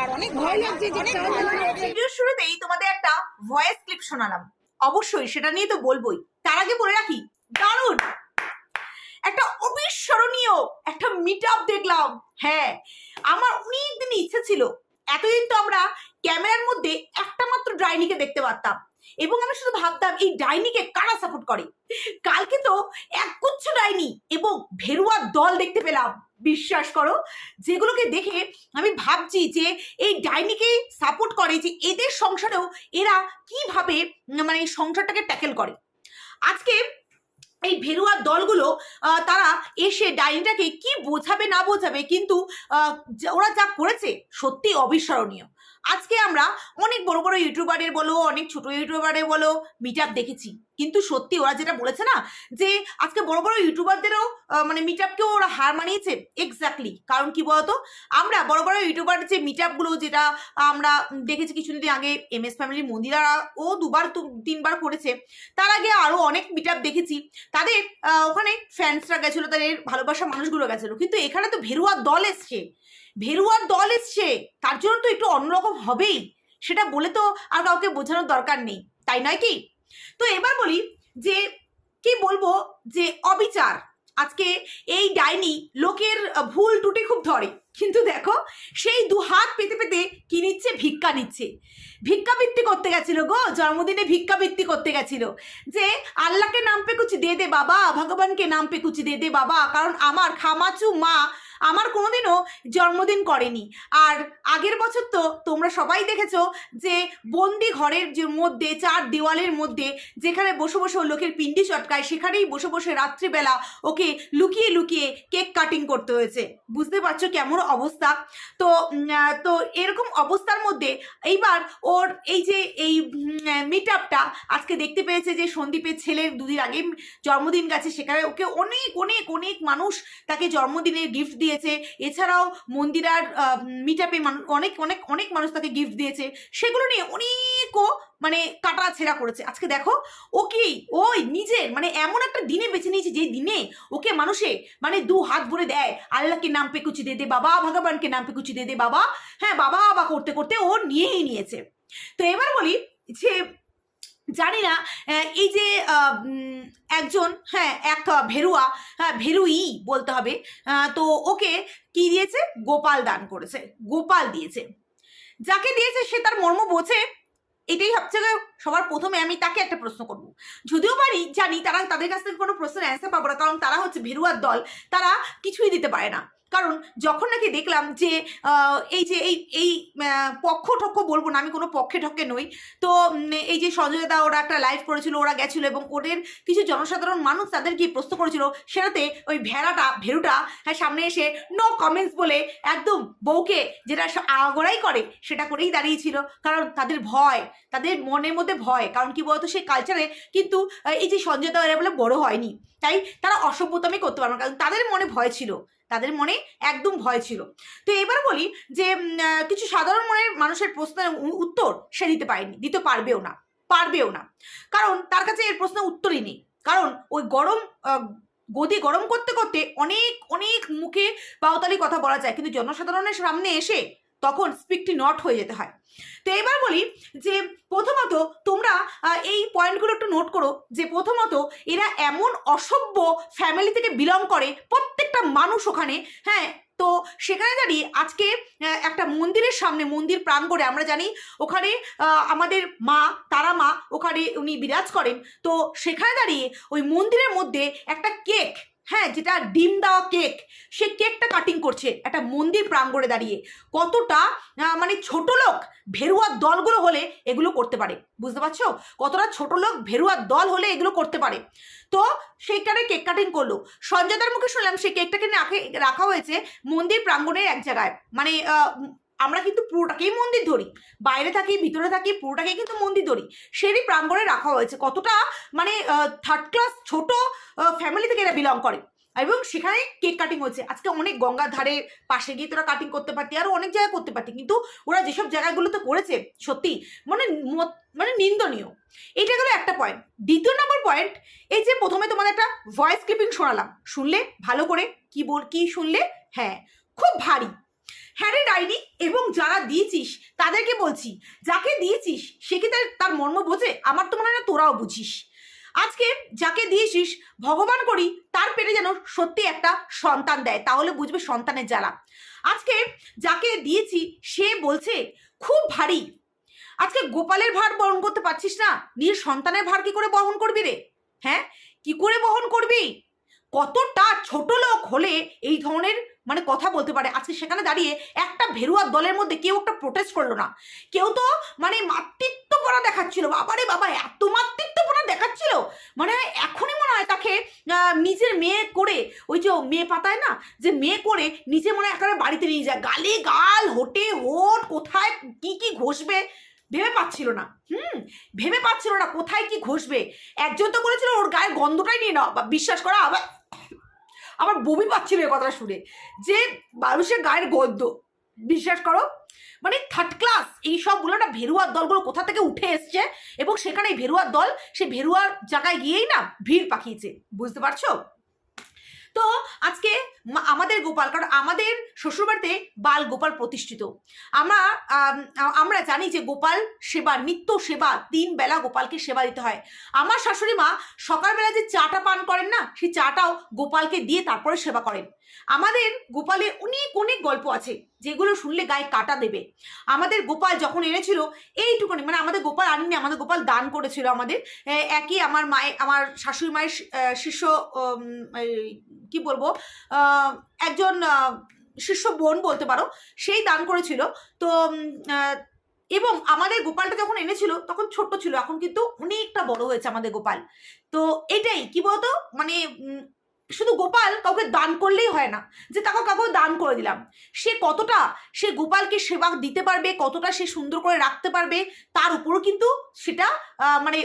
আর অনেক ভয় লাগছে ভিডিওর শুরুতেই তোমাদের একটা ভয়েস ক্লিপ শোনালাম। অবশ্যই সেটা নিয়ে তো বলবোই। তার আগে বলে রাখি দারুণ! একটা অবিস্মরণীয় একটা মিট আপ দেখলাম। হ্যাঁ আমার অনেক দিন ইচ্ছে ছিল। এতদিন তো আমরা ক্যামেরার মধ্যে একটা মাত্র ডাইনিকে দেখতে পারতাম। এবং আমি শুধু ভাবতাম এই ডাইনিকে কারা সাপোর্ট করে? কালকে তো একগুচ্ছ ডাইনি এবং ভেরুয়ার দল দেখতে পেলাম। বিশ্বাস করো, যেগুলোকে দেখে আমি ভাবছি যে এই ডাইনিকে সাপোর্ট করে যে এদের সংসারেও এরা কীভাবে মানে সংসারটাকে ট্যাকেল করে। আজকে এই ভেরুয়ার দলগুলো তারা এসে ডাইনিটাকে কি বোঝাবে না বোঝাবে কিন্তু ওরা যা করেছে সত্যি অবিস্মরণীয়। আজকে আমরা অনেক বড় বড় ইউটিউবারের বলো, অনেক ছোট ইউটিউবারের বলো মিট দেখেছি। কিন্তু সত্যি ওরা যেটা বলেছে না, যে আজকে বড় বড় ইউটিউবারদেরও মানে মিট আপকেও ওরা হার মানিয়েছে। এক্স্যাক্টলি কারণ কি বলতো? আমরা বড় বড় ইউটিউবার যে মিট আপগুলো যেটা আমরা দেখেছি কিছুদিন আগে এম এস ফ্যামিলি মন্দিরারা, ও দুবার তিনবার করেছে। তার আগে আরও অনেক মিট আপ দেখেছি। তাদের ওখানে ফ্যান্সরা গেছিল, তাদের ভালোবাসা মানুষগুলো গেছিল। কিন্তু এখানে তো ভেরুয়ার দল এসছে। ভেরুয়ার দল এসছে। তার জন্য তো একটু অন্যরকম হবেই। সেটা বলে তো আর কাউকে বোঝানোর দরকার নেই। তাই নয় কি? তো এবার বলি যে কি বলব যে অবিচার। আজকে এই ডাইনি লোকের ভুল টুটি খুব ধরে। কিন্তু দেখো, সেই দু হাত পেতে পেতে কি নিচ্ছে? ভিক্ষা নিচ্ছে। ভিক্ষাবৃত্তি করতে গেছিল গো, জন্মদিনে ভিক্ষাবৃত্তি করতে গেছিল। যে আল্লাহকে নাম পে কুচি দে দে বাবা, ভগবানকে নাম পে কুচি দে দে বাবা, কারণ আমার খামাচু মা আমার কোনোদিনও জন্মদিন করেনি। আর আগের বছর তো তোমরা সবাই দেখেছ যে বন্দি ঘরের যে মধ্যে, চার দেওয়ালের মধ্যে যেখানে বসে বসে ও লোকের পিন্ডি চটকায়, সেখানেই বসে বসে রাত্রিবেলা ওকে লুকিয়ে লুকিয়ে কেক কাটিং করতে হয়েছে। বুঝতে পারছ কেমন অবস্থা? তো তো এরকম অবস্থার মধ্যে এইবার ওর এই যে, এই মিট আপটা আজকে দেখতে পেয়েছে যে সন্দীপের ছেলের দুদিন আগে জন্মদিন গেছে, সেখানে ওকে অনেক অনেক অনেক মানুষ তাকে জন্মদিনের গিফট দিয়েছে। এছাড়াও মন্দিরার মিট আপে অনেক অনেক অনেক মানুষ তাকে গিফট দিয়েছে। সেগুলো নিয়ে অনেকও মানে কাটা ছেঁড়া করেছে। আজকে দেখো, ও কি? ওই নিজের মানে এমন একটা দিনে বেছে নিয়েছে যে দিনে ওকে মানুষে মানে দু হাত ভরে দেয়। আল্লাহকে নাম পে কুচি দে, বাবা ভগবানকে নাম পে কুচি দে, বাবা। হ্যাঁ বাবা বা করতে করতে ও নিয়েই নিয়েছে। তো এবার বলি যে জানি না এই যে একজন হ্যাঁ এক ভেরুয়া হ্যাঁ ভেরুই বলতে হবে তো ওকে কি দিয়েছে? গোপাল দান করেছে, গোপাল দিয়েছে। যাকে দিয়েছে সে তার মর্ম বোঝে, এটাই সবচেয়ে সবার প্রথমে আমি তাকে একটা প্রশ্ন করব। যদিও পারি, জানি তারা তাদের কাছ থেকে কোনো প্রশ্নের অ্যান্সার পাবো না, কারণ তারা হচ্ছে ভেরুয়ার দল, তারা কিছুই দিতে পারে না। কারণ যখন নাকি দেখলাম যে এই যে, এই এই পক্ষ ঠক্ষ বলব না, আমি কোনো পক্ষে ঠক্কে নই। তো এই যে সঞ্জয় দা ওরা একটা লাইভ করেছিল, ওরা গেছিল এবং ওদের কিছু জনসাধারণ মানুষ তাদের কি প্রশ্ন করেছিল, সেটাতে ওই ভেড়াটা, ভেরুটা হ্যাঁ সামনে এসে নো কমেন্টস বলে একদম বউকে যেটা আগড়াই করে, সেটা করেই দাঁড়িয়েছিল। কারণ তাদের ভয়, তাদের মনের মধ্যে ভয়। কারণ কি বলতো, সেই কালচারে কিন্তু এই যে সঞ্জয় দা এরা বলে বড় হয়নি। তাই তারা অসভ্যতামি করতে পারবে না। কারণ তাদের মনে ভয় ছিল। তাদের মনে একদম ভয় ছিল। তো এবার বলি যে কিছু সাধারণ মনের মানুষের প্রশ্নের উত্তর সে দিতে পারেনি, দিতে পারবেও না পারবেও না। কারণ তার কাছে এর প্রশ্নের উত্তরই নেই। কারণ ওই গরম গদি গরম করতে করতে অনেক অনেক মুখে বাউতালি কথা বলা যায়। কিন্তু জনসাধারণের সামনে এসে তখন স্পিকটি নট হয়ে যেতে হয়। তো এবার বলি যে প্রথমত তোমরা এই পয়েন্টগুলো একটু নোট করো যে প্রথমত এরা এমন অসভ্য ফ্যামিলি থেকে বিলং করে, প্রত্যেকটা মানুষ ওখানে হ্যাঁ? তো সেখানে দাঁড়িয়ে আজকে একটা মন্দিরের সামনে, মন্দির প্রাঙ্গণে আমরা জানি ওখানে আমাদের মা, তারা মা, ওখানে উনি বিরাজ করেন। তো সেখানে দাঁড়িয়ে ওই মন্দিরের মধ্যে একটা কেক হ্যাঁ যেটা ডিম দেওয়া কেক সে কেকটা কাটিং করছে একটা মন্দির প্রাঙ্গণে দাঁড়িয়ে। কতটা মানে ছোট লোক ভেরুয়ার দলগুলো হলে এগুলো করতে পারে, বুঝতে পারছ? কতটা ছোট লোক ভেরুয়ার দল হলে এগুলো করতে পারে। তো সেইখানে কেক কাটিং করল। সঞ্জয়দার মুখে শুনলাম সেই কেকটাকে রাখে হয়েছে মন্দির প্রাঙ্গণের এক জায়গায়। মানে আমরা কিন্তু পুরোটাকেই মন্দির ধরি। বাইরে থাকি, ভিতরে থাকি, পুরোটাকেই কিন্তু মন্দির ধরি। সেরই প্রাঙ্গণে রাখা হয়েছে। কতটা মানে থার্ড ক্লাস ছোট ফ্যামিলি থেকে এরা বিলং করে। এবং সেখানে কেক কাটিং হয়েছে। আজকে অনেক গঙ্গার ধারে পাশে গিয়ে তোরা কাটিং করতে পারতি আরও অনেক জায়গায় করতে পারতি। কিন্তু ওরা যেসব জায়গাগুলোতে করেছে, সত্যি মানে মানে নিন্দনীয়। এটা গেলো একটা পয়েন্ট দ্বিতীয় নম্বর পয়েন্ট এই যে প্রথমে তোমাদের একটা ভয়েস ক্লিপিং শোনালাম। শুনলে ভালো করে কি বল, কি শুনলে? হ্যাঁ খুব ভারী। হ্যাঁ রে ডাইনি এবং যারা দিয়েছিস, তাদেরকে বলছি, যাকে দিয়েছিস, সে কি তার মর্ম বোঝে? আমার তো মনে হয় তোরাও বুঝিস। আজকে যাকে দিয়েছিস, ভগবান করি, তার পেটে যেন সত্যি একটা সন্তান দেয়, তাহলে বুঝবে সন্তানের জ্বালা। আজকে যাকে দিয়েছি, সে বলছে, খুব ভারী। আজকে গোপালের ভার বহন করতে পারছিস না নিজের সন্তানের ভার কি করে বহন করবি রে? হ্যাঁ? কি করে বহন করবি? কতটা ছোট লোক হলে এই ধরনের মানে কথা বলতে পারে? আজকে সেখানে দাঁড়িয়ে একটা ভেরুয়ার দলের মধ্যে কেউ একটা প্রোটেস্ট করল না। কেউ তো মানে মাতৃত্বপনা দেখাচ্ছিল। বাবারে বাবা, এত মাতৃত্বপনা দেখাচ্ছিল? মানে এখনই মনে হয় তাকে নিজের মেয়ে করে, ওই যে মেয়ে পাতায় না, যে মেয়ে করে নিজে মনে হয় একেবারে বাড়িতে নিয়ে যায়। গালে গাল হোটে হোট, কোথায় কি কি ঘষবে ভেবে পাচ্ছিল না। হুম, ভেবে পাচ্ছিল না কোথায় কি ঘষবে। একজন তো বলেছিল, ওর গায়ের গন্ধটাই নিয়ে নাও। বা বিশ্বাস করা আবার আমার বমি পাচ্ছিল এই কথাটা শুনে। যে মানুষের গায়ের গদ্য বিশ্বাস করো মানে থার্ড ক্লাস এই সবগুলো না ভেরুয়ার দলগুলো কোথা থেকে উঠে এসছে এবং সেখানে ভেরুয়ার দল সে ভেরুয়ার জায়গায় গিয়েই না ভিড় পাকিয়েছে, বুঝতে পারছ? তো আজকে আমাদের গোপাল, কারণ আমাদের শ্বশুরবাড়িতে বাল গোপাল প্রতিষ্ঠিত। আমরা আমরা জানি যে গোপাল সেবা নিত্য সেবা তিন বেলা গোপালকে সেবা দিতে হয়। আমার শাশুড়ি মা সকালবেলা যে চাটা পান করেন না, সেই চাটাও গোপালকে দিয়ে তারপরে সেবা করেন। আমাদের গোপালের অনেক অনেক গল্প আছে, যেগুলো শুনলে গায়ে কাটা দেবে। আমাদের গোপাল যখন এনেছিল, এইটুকুনি মানে আমাদের গোপাল আনেনি আমাদের গোপাল দান করেছিল আমাদের। একই আমার মায়ের আমার শাশুড়ি মায়ের শিষ্য কি বলব একজন শিষ্য বোন বলতে পারো, সেই দান করেছিল। তো এবং আমাদের গোপালটা যখন এনেছিল, তখন ছোট্ট ছিল, এখন কিন্তু অনেকটা বড় হয়েছে আমাদের গোপাল। তো এটাই, কি বলতো মানে শুধু গোপাল কাউকে দান করলেই হয় না, যে তাকে কাউকে দান করে দিলাম। সে কতটা সে গোপালকে সেবা দিতে পারবে, কতটা সে সুন্দর করে রাখতে পারবে, তার উপরও কিন্তু সেটা মানে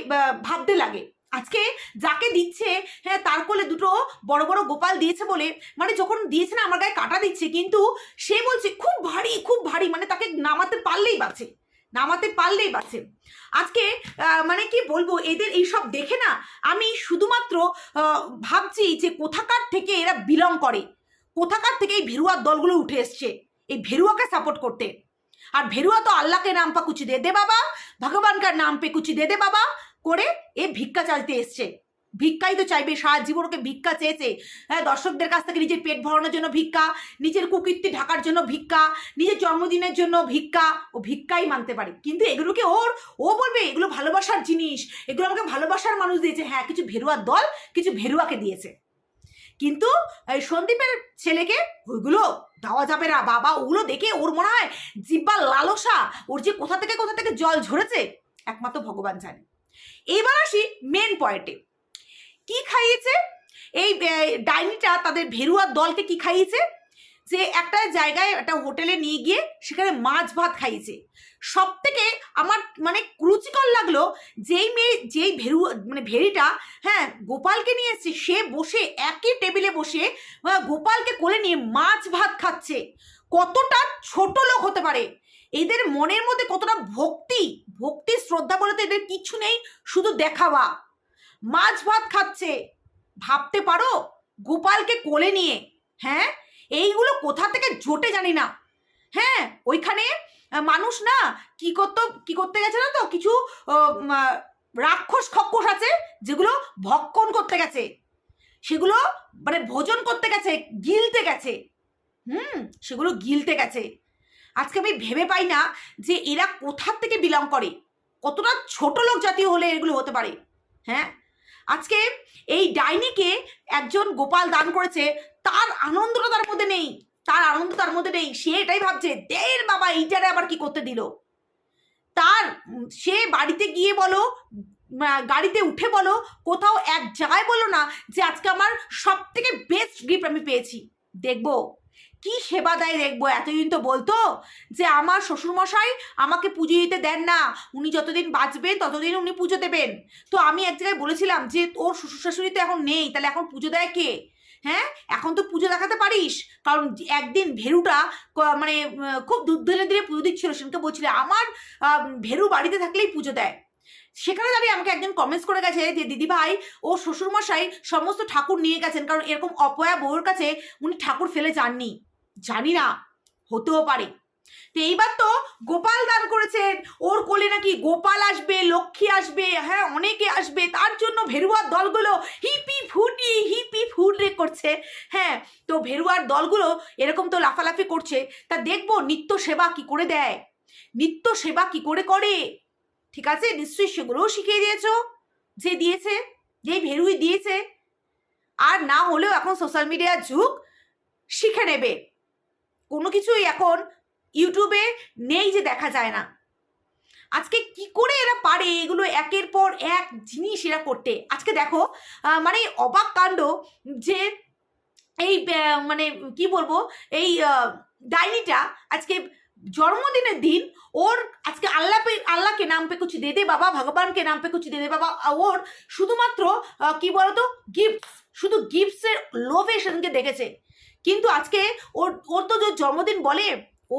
ভাবতে লাগে। আজকে যাকে দিচ্ছে হ্যাঁ তার কোলে দুটো বড় বড় গোপাল দিয়েছে বলে মানে যখন দিয়েছে না, আমার গায়ে কাটা দিচ্ছে, কিন্তু সে বলছে, খুব ভারী খুব ভারী। মানে তাকে নামাতে পারলেই বাঁচে। নামাতে পারলেই বাঁচে। আজকে মানে কি বলব, এদের এইসব দেখে না আমি শুধুমাত্র ভাবছি যে কোথাকার থেকে এরা বিলং করে। কোথাকার থেকে এই ভেরুয়ার দলগুলো উঠে এসছে, এই ভেরুয়াকে সাপোর্ট করতে। আর ভেরুয়া তো আল্লাহকে নাম পা কুচি দে দে বাবা, ভগবানকার নাম পে কুচি দে দে বাবা, করে এ ভিক্ষা চালতে এসছে। ভিক্ষাই তো চাইবে, সারা জীবন ওকে ভিক্ষা চেয়েছে। হ্যাঁ দর্শকদের কাছ থেকে নিজের পেট ভরানোর জন্য ভিক্ষা, নিজের কুকীর্তি ঢাকার জন্য ভিক্ষা, নিজের জন্মদিনের জন্য ভিক্ষা, ও ভিক্ষাই মানতে পারে। কিন্তু এগুলোকে ওর, ও বলবে, এগুলো ভালোবাসার জিনিস, এগুলো আমাকে ভালোবাসার মানুষ দিয়েছে। হ্যাঁ কিছু ভেরুয়ার দল, কিছু ভেরুয়াকে দিয়েছে। কিন্তু সন্দীপের ছেলেকে ওইগুলো দেওয়া যাবে না। বাবা, ওগুলো দেখে ওর মনে হয় জিব্বা লালসা, ওর যে কোথা থেকে কোথা থেকে জল ঝরেছে, একমাত্র ভগবান জানে। এবার আসি মেন পয়েন্টে কি খাইয়েছে? এই ডাইনিটা তাদের ভেরুয়ার দলকে কি খাইয়েছে? যে একটা জায়গায়, একটা হোটেলে নিয়ে গিয়ে সেখানে মাছ ভাত খাইয়েছে। সব থেকে আমার মানে রুচিকর লাগল যেই মেয়ে, যেই ভেরু মানে ভেরিটা হ্যাঁ গোপালকে নিয়ে এসছে, সে বসে একই টেবিলে বসে গোপালকে কোলে নিয়ে মাছ ভাত খাচ্ছে। কতটা ছোট লোক হতে পারে। এদের মনের মধ্যে কতটা ভক্তি ভক্তি শ্রদ্ধা বলে তো এদের কিছু নেই, শুধু দেখাওয়া। মাছ ভাত খাচ্ছে। ভাবতে পারো? গোপালকে কোলে নিয়ে। হ্যাঁ? এইগুলো কোথা থেকে জোটে জানি না। হ্যাঁ? ওইখানে মানুষ না কি করতো, কি করতে গেছে না তো? কিছু রাক্ষস খক্ষস আছে, যেগুলো ভক্ষণ করতে গেছে। সেগুলো মানে ভোজন করতে গেছে, গিলতে গেছে। হুম? সেগুলো গিলতে গেছে। আজকে আমি ভেবে পাই না যে এরা কোথার থেকে বিলং করে। কতটা ছোট লোক জাতীয় হলে এগুলো হতে পারে। হ্যাঁ? আজকে এই ডাইনিকে একজন গোপাল দান করেছে, তার আনন্দটা তার মধ্যে নেই, তার আনন্দ তার মধ্যে নেই, সে এটাই ভাবছে দের বাবা এইটারে আবার কি করতে দিল? তার, সে বাড়িতে গিয়ে বলো গাড়িতে উঠে বলো, কোথাও এক জায়গায় বলো না যে, আজকে আমার সব থেকে বেস্ট গিফট আমি পেয়েছি। দেখব কি সেবা দেয় দেখব এতদিন তো বলতো যে আমার শ্বশুরমশাই আমাকে পুজো দিতে দেন না। উনি যতদিন বাঁচবেন ততদিন উনি পুজো দেবেন। তো আমি এক জায়গায় বলেছিলাম যে ওর শ্বশুর শাশুড়ি তো এখন নেই, তাহলে এখন পুজো দেয় কে? হ্যাঁ? এখন তো পুজো দেখাতে পারিস। কারণ একদিন ভেরুটা মানে খুব দুধ ধরে দিয়ে পুজো দিচ্ছিল, সেদিনকে বলছিল, আমার ভেরু বাড়িতে থাকলেই পুজো দেয়। সেখানে দাঁড়িয়ে আমাকে একজন কমেন্টস করে গেছে যে দিদি ভাই ও শ্বশুরমশাই সমস্ত ঠাকুর নিয়ে গেছেন, কারণ এরকম অপয়া বউয়ের কাছে উনি ঠাকুর ফেলে যাননি। জানি না, হতেও পারে। তো এইবার তো গোপাল দান করেছেন। ওর কোলে নাকি গোপাল আসবে, লক্ষ্মী আসবে হ্যাঁ অনেকে আসবে। তার জন্য ভেরুয়ার দলগুলো হিপি ফুটি, হিপি ফুটে করছে। হ্যাঁ তো ভেরুয়ার দলগুলো এরকম তো লাফালাফি করছে। তা দেখব নিত্য সেবা কি করে দেয়। নিত্য সেবা কি করে করে? ঠিক আছে, নিশ্চয়ই সেগুলোও শিখিয়ে দিয়েছ, যে দিয়েছে যে ভেরুই দিয়েছে। আর না হলেও এখন সোশ্যাল মিডিয়ার যুগ শিখে নেবে। কোনো কিছুই এখন ইউটিউবে নেই যে দেখা যায় না। আজকে কি করে এরা পারে? এগুলো একের পর এক জিনিস এরা করতে। আজকে দেখো মানে অবাক কাণ্ড যে এই মানে কি বলব, এই ডাইনিটা আজকে জন্মদিনের দিন ওর আজকে আল্লাহ পে আল্লাহকে নাম পে কুচি দে দে বাবা, ভগবানকে নাম পে কুচি দে দে বাবা ওর শুধুমাত্র কি বলতো গিফট শুধু গিফটসের লোভে সেদিনকে দেখেছে। কিন্তু আজকে ওর ওর তো যে জন্মদিন বলে,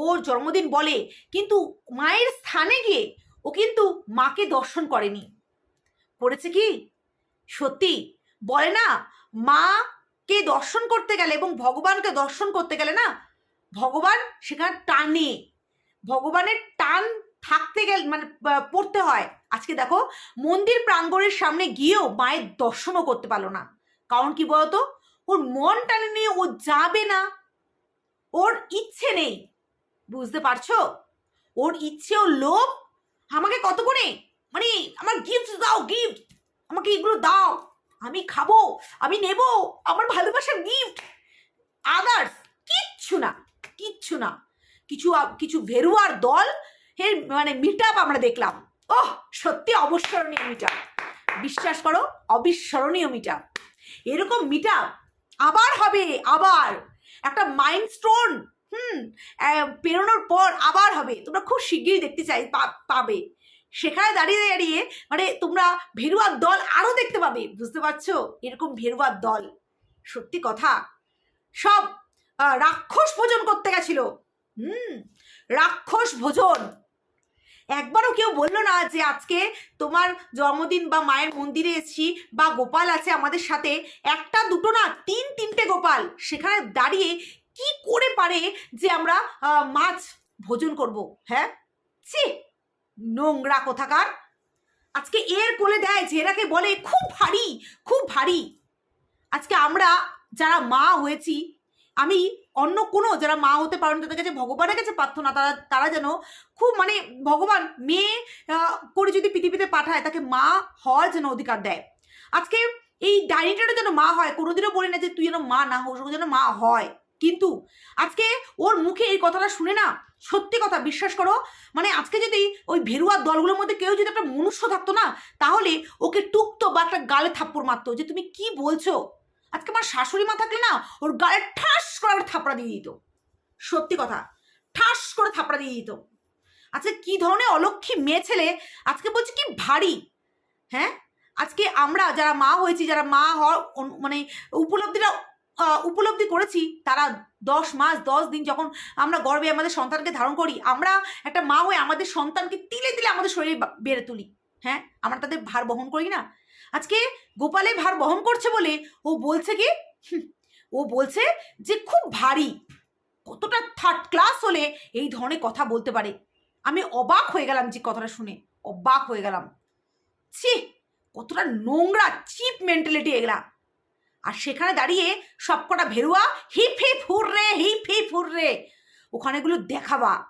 ওর জন্মদিন বলে, কিন্তু মায়ের স্থানে গিয়ে ও কিন্তু মাকে দর্শন করেনি। করেছে কি? সত্যি। বলে না, মাকে দর্শন করতে গেলে এবং ভগবানকে দর্শন করতে গেলে না, ভগবান সেখানে টানে। ভগবানের টান থাকতে গেলে মানে পড়তে হয়। আজকে দেখো, মন্দির প্রাঙ্গণের সামনে গিয়েও মায়ের দর্শনও করতে পারল না। কারণ কি বলতো? ওর মন টানে নিয়ে ও যাবে না। ওর ইচ্ছে নেই। বুঝতে পারছ? ওর ইচ্ছে ও লোভ। আমাকে কত করে? মানে আমার গিফট দাও গিফট আমাকে এগুলো দাও। আমি খাব, আমি নেব। আমার ভালোবাসার গিফট আদার্স কিচ্ছু না কিচ্ছু না। কিছু কিছু ভেরুয়ার দল এর মানে মিট আমরা দেখলাম। ওহ, সত্যি অবিস্মরণীয় মিট বিশ্বাস করো, অবিস্মরণীয় মিট এরকম মিট আবার হবে, আবার। একটা মাইন্ড স্টোন হুম পেরোনোর পর আবার হবে। তোমরা খুব শিগগিরই দেখতে চাই পাবে। সেখানে দাঁড়িয়ে দাঁড়িয়ে মানে তোমরা ভেরুয়ার দল আরও দেখতে পাবে, বুঝতে পারছ? এরকম ভেরুয়ার দল। সত্যি কথা। সব রাক্ষস ভোজন করতে গেছিল। হুম, রাক্ষস ভোজন। একবারও কেউ বলল না যে আজকে তোমার জন্মদিন বা মায়ের মন্দিরে এসেছি বা গোপাল আছে আমাদের সাথে। একটা, দুটো না, তিন, তিনটে গোপাল। সেখানে দাঁড়িয়ে কি করে পারে যে আমরা মাছ ভোজন করব? হ্যাঁ? ছি, নোংরা কোথাকার। আজকে এর কোলে দেয় যে এরাকে বলে খুব ভারী খুব ভারী। আজকে আমরা যারা মা হয়েছি আমি অন্য কোনো যারা মা হতে পারেন তাদের কাছে ভগবানের কাছে প্রার্থনা, তারা তারা যেন খুব মানে ভগবান মেয়ে করে যদি পৃথিবীতে পাঠায়, তাকে মা হওয়ার যেন অধিকার দেয়। আজকে এই ডাইনিটারও যেন মা হয়, কোনোদিনও বলি না যে তুই যেন মা না হোস যেন মা হয়। কিন্তু আজকে ওর মুখে এই কথাটা শুনে না, সত্যি কথা বিশ্বাস করো মানে আজকে যদি ওই ভেরুয়ার দলগুলোর মধ্যে কেউ যদি একটা মনুষ্য থাকতো না, তাহলে ওকে টুকতো বা একটা গালে থাপ্পড় মারতো যে তুমি কি বলছো? আজকে আমার শাশুড়ি মা থাকলে না ওর গায়ে ঠাস করে একটা থাপড়া দিয়ে দিত। সত্যি কথা, ঠাস করে থাপড়া দিয়ে দিত। আজকে কি ধরনের অলক্ষী মেয়ে ছেলে, আজকে বলছে কি ভারী হ্যাঁ? আজকে আমরা যারা মা হয়েছি, যারা মা হওয়ার মানে উপলব্ধিটা উপলব্ধি করেছি, তারা দশ মাস, দশ দিন যখন আমরা গর্বে আমাদের সন্তানকে ধারণ করি, আমরা একটা মা হয়ে আমাদের সন্তানকে তিলে তিলে আমাদের শরীরে বেড়ে তুলি হ্যাঁ? আমরা তাদের ভার বহন করি না? আজকে গোপালে ভার বহন করছে বলে ও বলছে কি? ও বলছে যে খুব ভারী, কতটা থার্ড ক্লাস হলে এই ধরনের কথা বলতে পারে। আমি অবাক হয়ে গেলাম যে কথাটা শুনে, অবাক হয়ে গেলাম। ছি, কতটা নোংরা চিপ মেন্টালিটি এগুলা। আর সেখানে দাঁড়িয়ে সবকটা ভেরুয়া, hip hip, hurray, hip hip, hurray ওখানেগুলো দেখাবা।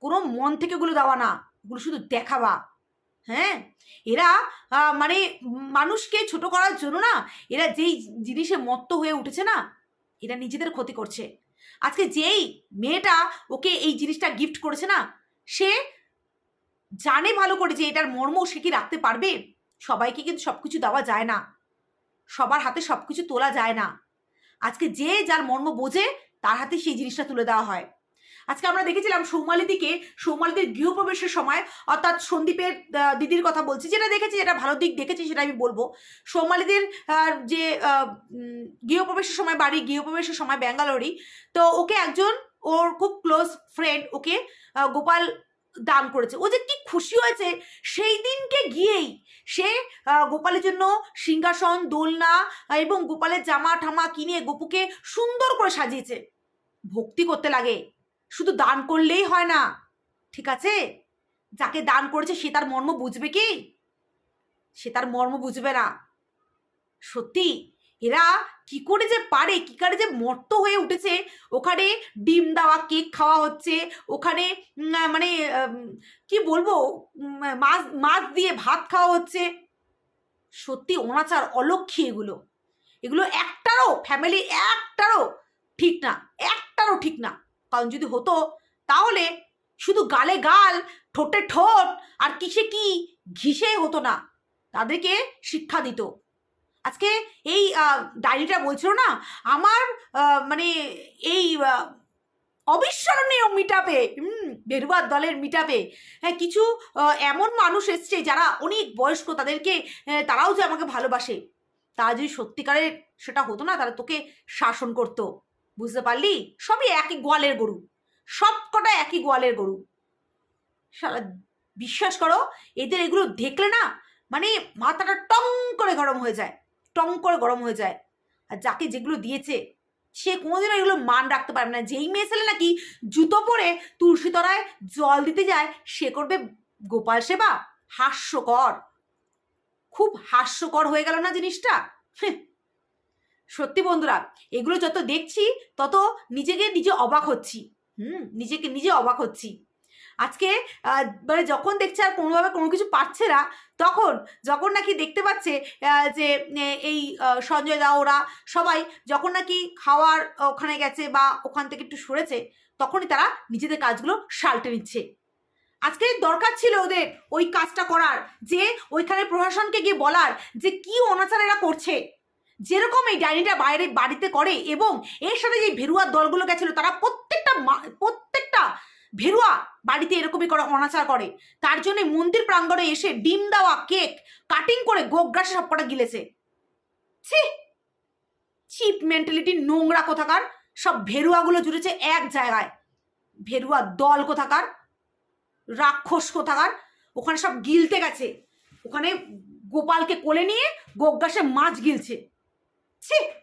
কোনো মন থেকে ওগুলো দেওয়া না, ওগুলো শুধু দেখাবা। হ্যাঁ? এরা মানে মানুষকে ছোট করার জন্য না, এরা যেই জিনিসে মত্ত হয়ে উঠেছে না, এরা নিজেদের ক্ষতি করছে। আজকে যেই মেয়েটা ওকে এই জিনিসটা গিফট করেছে না, সে জানে ভালো করে যে এটার মর্ম সে কি রাখতে পারবে? সবাইকে কিন্তু সব কিছু দেওয়া যায় না। সবার হাতে সব কিছু তোলা যায় না। আজকে যে যার মর্ম বোঝে, তার হাতে সেই জিনিসটা তুলে দেওয়া হয়। আজকে আমরা দেখেছিলাম সৌমালিদিকে, সৌমালিদির গৃহপ্রবেশের সময়, অর্থাৎ সন্দীপের দিদির কথা বলছি। যেটা দেখেছি, যেটা ভালো দিক দেখেছি, সেটা আমি বলব। সৌমালিদির যে গৃহপ্রবেশের সময় বাড়ি, গৃহপ্রবেশের সময় ব্যাঙ্গালোরই, তো ওকে একজন, ওর খুব ক্লোজ ফ্রেন্ড ওকে গোপাল দান করেছে। ও যে কি খুশি হয়েছে, সেই দিনকে গিয়েই সে গোপালের জন্য সিংহাসন, দোলনা এবং গোপালের জামা ঠামা কিনে গোপুকে সুন্দর করে সাজিয়েছে। ভক্তি করতে লাগে। শুধু দান করলেই হয় না। ঠিক আছে? যাকে দান করেছে, সে তার মর্ম বুঝবে কি? সে তার মর্ম বুঝবে না। সত্যি? এরা কি করে যে পারে, কি করে যে মর্ত হয়ে উঠেছে। ওখানে ডিম দেওয়া, কেক খাওয়া হচ্ছে। ওখানে মানে কি বলব? মাছ মাছ দিয়ে ভাত খাওয়া হচ্ছে। সত্যি অনাচার অলক্ষী এগুলো। এগুলো একটারও ফ্যামিলি একটারও ঠিক না। একটারও ঠিক না। কারণ যদি হতো, তাহলে শুধু গালে গাল, ঠোঁটে ঠোঁট, আর কিসে কি ঘিসে হতো না। তাদেরকে শিক্ষা দিত। আজকে এই ডায়েরিটা বলছিল না, আমার মানে এই অবিস্মরণীয় মিটাপে হুম বেরুয়ার দলের মিটাপে হ্যাঁ কিছু এমন মানুষ এসছে যারা অনেক বয়স্ক, তাদেরকে তারাও যে আমাকে ভালোবাসে। তারা যদি সত্যিকারের সেটা হতো না তারা তোকে শাসন করতো। বুঝতে পারলি? সবই একই গোয়ালের গরু। সব কটা একই গোয়ালের গরু। বিশ্বাস করো, এদের এগুলো দেখলে না মানে মাথাটা টং করে গরম হয়ে যায়। টং করে গরম হয়ে যায়। আর যাকে যেগুলো দিয়েছে, সে কোনোদিনও এগুলো মান রাখতে পারবে না। যেই মেয়ে ছেলে নাকি জুতো পরে তুলসী তলায় জল দিতে যায়, সে করবে গোপাল সেবা। হাস্যকর। খুব হাস্যকর হয়ে গেল না জিনিসটা? হেহ। সত্যি বন্ধুরা, এগুলো যত দেখছি, তত নিজেকে নিজে অবাক হচ্ছি। হুম, নিজেকে নিজে অবাক হচ্ছি। আজকে মানে যখন দেখছে আর কোনোভাবে কোনো কিছু পাচ্ছে না, তখন, যখন নাকি দেখতে পাচ্ছে যে এই সঞ্জয় দা, ওরা সবাই যখন নাকি খাওয়ার ওখানে গেছে বা ওখান থেকে একটু সরেছে, তখনই তারা নিজেদের কাজগুলো সালটে নিচ্ছে। আজকে দরকার ছিল ওদের ওই কাজটা করার, যে ওইখানে প্রশাসনকে গিয়ে বলার যে কি অনাচার এরা করছে। যেরকম এই ডায়েরিটা বাইরে বাড়িতে করে এবং এর সাথে যে ভেরুয়ার দলগুলো গেছিল, তারা প্রত্যেকটা প্রত্যেকটা ভেরুয়া বাড়িতে এরকমই করে, অনাচার করে। তার জন্য মন্দির প্রাঙ্গণে এসে ডিম দেওয়া, কেক কাটিং করে গোগ্রাসে সবকটা গিলেছে। ছি! চিপ মেন্টালিটি নোংরা কোথাকার। সব ভেরুয়াগুলো জুড়েছে এক জায়গায়। ভেরুয়া দল কোথাকার? রাক্ষস কোথাকার? ওখানে সব গিলতে গেছে। ওখানে গোপালকে কোলে নিয়ে গোগ্রাসে মাছ গিলছে। ছি